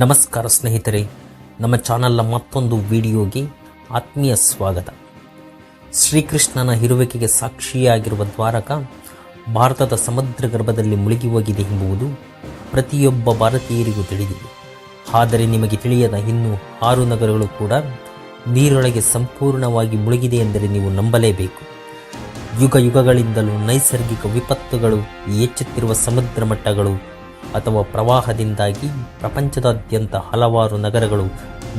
ನಮಸ್ಕಾರ ಸ್ನೇಹಿತರೆ, ನಮ್ಮ ಚಾನಲ್ನ ಮತ್ತೊಂದು ವಿಡಿಯೋಗೆ ಆತ್ಮೀಯ ಸ್ವಾಗತ. ಶ್ರೀಕೃಷ್ಣನ ಇರುವಿಕೆಗೆ ಸಾಕ್ಷಿಯಾಗಿರುವ ದ್ವಾರಕ ಭಾರತದ ಸಮುದ್ರ ಗರ್ಭದಲ್ಲಿ ಮುಳುಗಿ ಹೋಗಿದೆ ಎಂಬುದು ಪ್ರತಿಯೊಬ್ಬ ಭಾರತೀಯರಿಗೂ ತಿಳಿದಿದೆ. ಆದರೆ ನಿಮಗೆ ತಿಳಿಯದ ಇನ್ನೂ ಆರು ನಗರಗಳು ಕೂಡ ನೀರೊಳಗೆ ಸಂಪೂರ್ಣವಾಗಿ ಮುಳುಗಿದೆ ಎಂದರೆ ನೀವು ನಂಬಲೇಬೇಕು. ಯುಗ ಯುಗಗಳಿಂದಲೂ ನೈಸರ್ಗಿಕ ವಿಪತ್ತುಗಳು ಹೆಚ್ಚುತ್ತಿರುವ ಸಮುದ್ರ ಮಟ್ಟಗಳು ಅಥವಾ ಪ್ರವಾಹದಿಂದಾಗಿ ಪ್ರಪಂಚದಾದ್ಯಂತ ಹಲವಾರು ನಗರಗಳು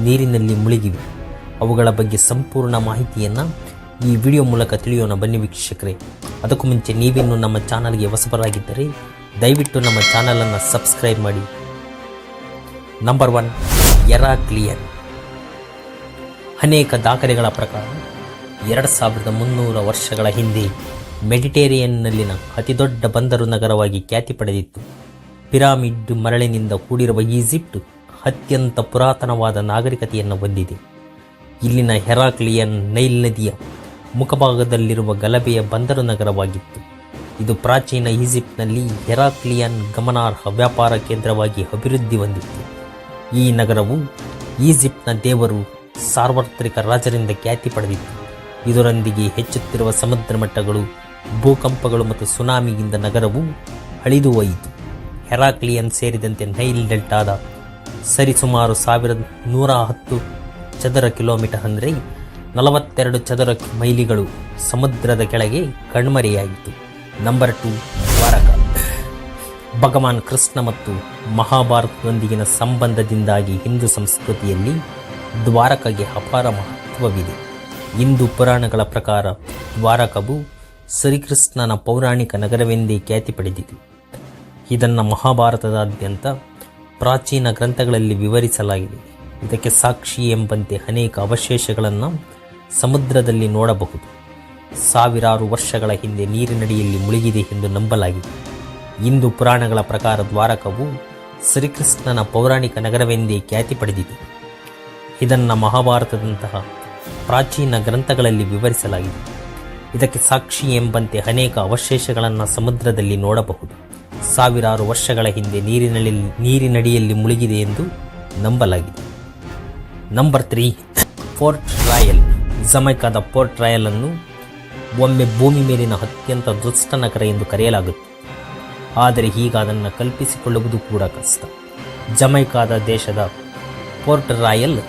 ನೀರಿನಲ್ಲಿ ಮುಳುಗಿವೆ. ಅವುಗಳ ಬಗ್ಗೆ ಸಂಪೂರ್ಣ ಮಾಹಿತಿಯನ್ನು ಈ ವಿಡಿಯೋ ಮೂಲಕ ತಿಳಿಯೋಣ ಬನ್ನಿ ವೀಕ್ಷಕರೇ. ಅದಕ್ಕೂ ಮುಂಚೆ ನೀವಿನ್ನೂ ನಮ್ಮ ಚಾನಲ್ಗೆ ಹೊಸಬರಾಗಿದ್ದರೆ ದಯವಿಟ್ಟು ನಮ್ಮ ಚಾನಲನ್ನು ಸಬ್ಸ್ಕ್ರೈಬ್ ಮಾಡಿ. ನಂಬರ್ ಒನ್ ಎರಾಕ್ಲಿಯನ್ ಅನೇಕ ದಾಖಲೆಗಳ ಪ್ರಕಾರ ಎರಡು ಸಾವಿರದ ಮುನ್ನೂರ ವರ್ಷಗಳ ಹಿಂದೆ ಮೆಡಿಟೇರಿಯನ್ನಲ್ಲಿನ ಅತಿದೊಡ್ಡ ಬಂದರು ನಗರವಾಗಿ ಖ್ಯಾತಿ ಪಡೆದಿತ್ತು. ಪಿರಾಮಿಡ್ ಮರಳಿನಿಂದ ಕೂಡಿರುವ ಈಜಿಪ್ಟ್ ಅತ್ಯಂತ ಪುರಾತನವಾದ ನಾಗರಿಕತೆಯನ್ನು ಹೊಂದಿದೆ. ಇಲ್ಲಿನ ಹೆರಾಕ್ಲಿಯನ್ ನೈಲ್ ನದಿಯ ಮುಖಭಾಗದಲ್ಲಿರುವ ಗಲಭೆಯ ಬಂದರು ನಗರವಾಗಿತ್ತು. ಇದು ಪ್ರಾಚೀನ ಈಜಿಪ್ಟ್ನಲ್ಲಿ ಹೆರಾಕ್ಲಿಯನ್ ಗಮನಾರ್ಹ ವ್ಯಾಪಾರ ಕೇಂದ್ರವಾಗಿ ಅಭಿವೃದ್ಧಿ ಹೊಂದಿತ್ತು. ಈ ನಗರವು ಈಜಿಪ್ಟ್ನ ದೇವರು ಸಾರ್ವತ್ರಿಕ ರಾಜರಿಂದ ಖ್ಯಾತಿ ಪಡೆದಿತ್ತು. ಇದರೊಂದಿಗೆ ಹೆಚ್ಚುತ್ತಿರುವ ಸಮುದ್ರ ಮಟ್ಟಗಳು, ಭೂಕಂಪಗಳು ಮತ್ತು ಸುನಾಮಿಯಿಂದ ನಗರವು ಅಳಿದು ಹೋಯಿತು. ಹೆರಾಕ್ಲಿಯನ್ ಸೇರಿದಂತೆ ನೈಲ್ ಡೆಲ್ಟಾದ ಸರಿಸುಮಾರು ಸಾವಿರದ ನೂರ ಹತ್ತು ಚದರ ಕಿಲೋಮೀಟರ್ ಅಂದರೆ ನಲವತ್ತೆರಡು ಚದರ ಮೈಲಿಗಳು ಸಮುದ್ರದ ಕೆಳಗೆ ಕಣ್ಮರೆಯಾಯಿತು. Number two Dwarka. ಭಗವಾನ್ ಕೃಷ್ಣ ಮತ್ತು ಮಹಾಭಾರತದೊಂದಿಗಿನ ಸಂಬಂಧದಿಂದಾಗಿ ಹಿಂದೂ ಸಂಸ್ಕೃತಿಯಲ್ಲಿ ದ್ವಾರಕಗೆ ಅಪಾರ ಮಹತ್ವವಿದೆ. ಹಿಂದೂ ಪುರಾಣಗಳ ಪ್ರಕಾರ ದ್ವಾರಕವು ಶ್ರೀಕೃಷ್ಣನ ಪೌರಾಣಿಕ ನಗರವೆಂದೇ ಖ್ಯಾತಿ ಪಡೆದಿದೆ ಇದನ್ನು ಮಹಾಭಾರತದಾದ್ಯಂತ ಪ್ರಾಚೀನ ಗ್ರಂಥಗಳಲ್ಲಿ ವಿವರಿಸಲಾಗಿದೆ. ಇದಕ್ಕೆ ಸಾಕ್ಷಿ ಎಂಬಂತೆ ಅನೇಕ ಅವಶೇಷಗಳನ್ನು ಸಮುದ್ರದಲ್ಲಿ ನೋಡಬಹುದು. ಸಾವಿರಾರು ವರ್ಷಗಳ ಹಿಂದೆ ನೀರಿನಡಿಯಲ್ಲಿ ಮುಳುಗಿದೆ ಎಂದು ನಂಬಲಾಗಿದೆ. ಇಂದು ಪುರಾಣಗಳ ಪ್ರಕಾರ ದ್ವಾರಕವು ಶ್ರೀಕೃಷ್ಣನ ಪೌರಾಣಿಕ ನಗರವೆಂದೇ ಖ್ಯಾತಿ ಪಡೆದಿದೆ. ಇದನ್ನು ಮಹಾಭಾರತದಂತಹ ಪ್ರಾಚೀನ ಗ್ರಂಥಗಳಲ್ಲಿ ವಿವರಿಸಲಾಗಿದೆ. ಇದಕ್ಕೆ ಸಾಕ್ಷಿ ಎಂಬಂತೆ ಅನೇಕ ಅವಶೇಷಗಳನ್ನು ಸಮುದ್ರದಲ್ಲಿ ನೋಡಬಹುದು. ಸಾವಿರಾರು ವರ್ಷಗಳ ಹಿಂದೆ ನೀರಿನಲ್ಲಿ ನೀರಿನಡಿಯಲ್ಲಿ ಮುಳುಗಿದೆ ಎಂದು ನಂಬಲಾಗಿದೆ. ನಂಬರ್ ತ್ರೀ ಫೋರ್ಟ್ ರಾಯಲ್ ಜಮೈಕಾದ ಫೋರ್ಟ್ ರಾಯಲ್ ಅನ್ನು ಒಮ್ಮೆ ಭೂಮಿ ಮೇಲಿನ ಅತ್ಯಂತ ದುಷ್ಟ ನಗರ ಎಂದು ಕರೆಯಲಾಗುತ್ತೆ ಆದರೆ ಈಗ ಅದನ್ನು ಕಲ್ಪಿಸಿಕೊಳ್ಳುವುದು ಕೂಡ ಕಷ್ಟ. ಜಮೈಕಾದ ದೇಶದ ಪೋರ್ಟ್ ರಾಯಲ್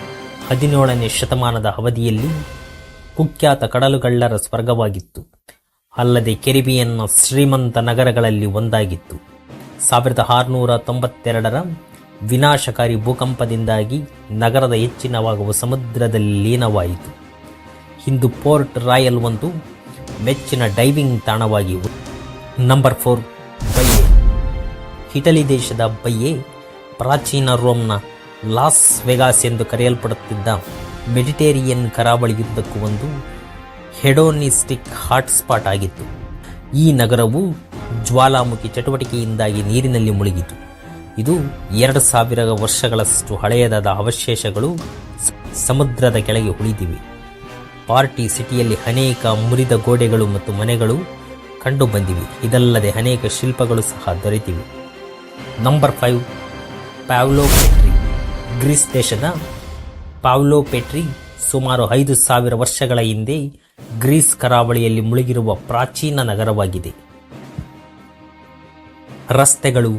ಹದಿನೇಳನೇ ಶತಮಾನದ ಅವಧಿಯಲ್ಲಿ ಕುಖ್ಯಾತ ಕಡಲುಗಳ್ಳರ ಸ್ವರ್ಗವಾಗಿತ್ತು. ಅಲ್ಲದೆ ಕೆರಿಬಿಯನ್ನ ಶ್ರೀಮಂತ ನಗರಗಳಲ್ಲಿ ಒಂದಾಗಿತ್ತು. ಸಾವಿರದ ಆರುನೂರ ತೊಂಬತ್ತೆರಡರ ವಿನಾಶಕಾರಿ ಭೂಕಂಪದಿಂದಾಗಿ ನಗರದ ಹೆಚ್ಚಿನ ಭಾಗವು ಸಮುದ್ರದಲ್ಲಿ ಲೀನವಾಯಿತು. ಇಂದು ಪೋರ್ಟ್ ರಾಯಲ್ ಒಂದು ಮೆಚ್ಚಿನ ಡೈವಿಂಗ್ ತಾಣವಾಗಿ ನಂಬರ್ ಫೋರ್ ಬಯ್ಯೆ ಇಟಲಿ ದೇಶದ ಬಯ್ಯೆ ಪ್ರಾಚೀನ ರೋಮ್ನ ಲಾಸ್ ವೆಗಾಸ್ ಎಂದು ಕರೆಯಲ್ಪಡುತ್ತಿದ್ದ ಮೆಡಿಟೇರಿಯನ್ ಕರಾವಳಿಯುದ್ದಕ್ಕೂ ಒಂದು ಹೆಡೋನಿಸ್ಟಿಕ್ ಹಾಟ್ಸ್ಪಾಟ್ ಆಗಿತ್ತು. ಈ ನಗರವು ಜ್ವಾಲಾಮುಖಿ ಚಟುವಟಿಕೆಯಿಂದಾಗಿ ನೀರಿನಲ್ಲಿ ಮುಳುಗಿತು. ಇದು ಎರಡು ಸಾವಿರ ವರ್ಷಗಳಷ್ಟು ಹಳೆಯದಾದ ಅವಶೇಷಗಳು ಸಮುದ್ರದ ಕೆಳಗೆ ಉಳಿದಿವೆ. ಪಾರ್ಟಿ ಸಿಟಿಯಲ್ಲಿ ಅನೇಕ ಮುರಿದ ಗೋಡೆಗಳು ಮತ್ತು ಮನೆಗಳು ಕಂಡುಬಂದಿವೆ. ಇದಲ್ಲದೆ ಅನೇಕ ಶಿಲ್ಪಗಳು ಸಹ ದೊರೆತಿವೆ. Number five, Pavlopetri. ಗ್ರೀಸ್ ದೇಶದ ಪಾವ್ಲೋ ಪೆಟ್ರಿ ಸುಮಾರು ಐದು ಸಾವಿರ ವರ್ಷಗಳ ಹಿಂದೆ ಗ್ರೀಸ್ ಕರಾವಳಿಯಲ್ಲಿ ಮುಳುಗಿರುವ ಪ್ರಾಚೀನ ನಗರವಾಗಿದೆ. ರಸ್ತೆಗಳು,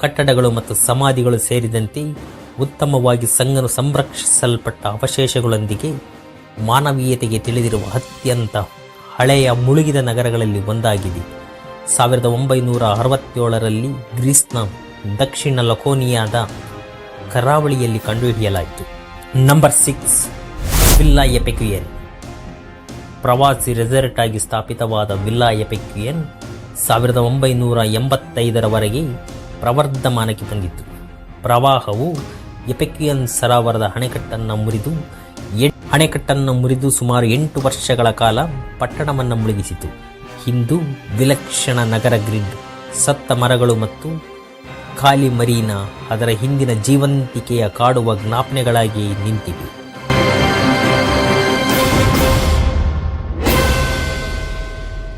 ಕಟ್ಟಡಗಳು ಮತ್ತು ಸಮಾಧಿಗಳು ಸೇರಿದಂತೆ ಉತ್ತಮವಾಗಿ ಸಂಗನು ಸಂರಕ್ಷಿಸಲ್ಪಟ್ಟ ಅವಶೇಷಗಳೊಂದಿಗೆ ಮಾನವೀಯತೆಗೆ ತಿಳಿದಿರುವ ಅತ್ಯಂತ ಹಳೆಯ ಮುಳುಗಿದ ನಗರಗಳಲ್ಲಿ ಒಂದಾಗಿದೆ. ಸಾವಿರದ ಒಂಬೈನೂರ ಅರವತ್ತೇಳರಲ್ಲಿ ಗ್ರೀಸ್ನ ದಕ್ಷಿಣ ಲಕೋನಿಯಾದ ಕರಾವಳಿಯಲ್ಲಿ ಕಂಡುಹಿಡಿಯಲಾಯಿತು. ನಂಬರ್ ಸಿಕ್ಸ್ ವಿಲ್ಲಾ ಎಪೆಕ್ಯುಯನ್ ಪ್ರವಾಸಿ ರೆಸಾರ್ಟ್ ಆಗಿ ಸ್ಥಾಪಿತವಾದ ವಿಲ್ಲಾ ಎಪೆಕ್ಯುಯನ್ ಸಾವಿರದ ಒಂಬೈನೂರ ಎಂಬತ್ತೈದರವರೆಗೆ ಪ್ರವರ್ಧಮಾನಕ್ಕೆ ಬಂದಿತ್ತು. ಪ್ರವಾಹವು ಎಪೆಕ್ಯುಯನ್ ಸರೋವರದ ಅಣೆಕಟ್ಟನ್ನು ಮುರಿದು ಅಣೆಕಟ್ಟನ್ನು ಮುರಿದು ಸುಮಾರು ಎಂಟು ವರ್ಷಗಳ ಕಾಲ ಪಟ್ಟಣವನ್ನು ಮುಳುಗಿಸಿತು. ಹಿಂದೂ ವಿಲಕ್ಷಣ ನಗರ ಗ್ರಿಡ್, ಸತ್ತ ಮರಗಳು ಮತ್ತು ಖಾಲಿ ಮರೀನಾ ಅದರ ಹಿಂದಿನ ಜೀವಂತಿಕೆಯ ಕಾಡುವ ಜ್ಞಾಪನೆಗಳಾಗಿ ನಿಂತಿವೆ.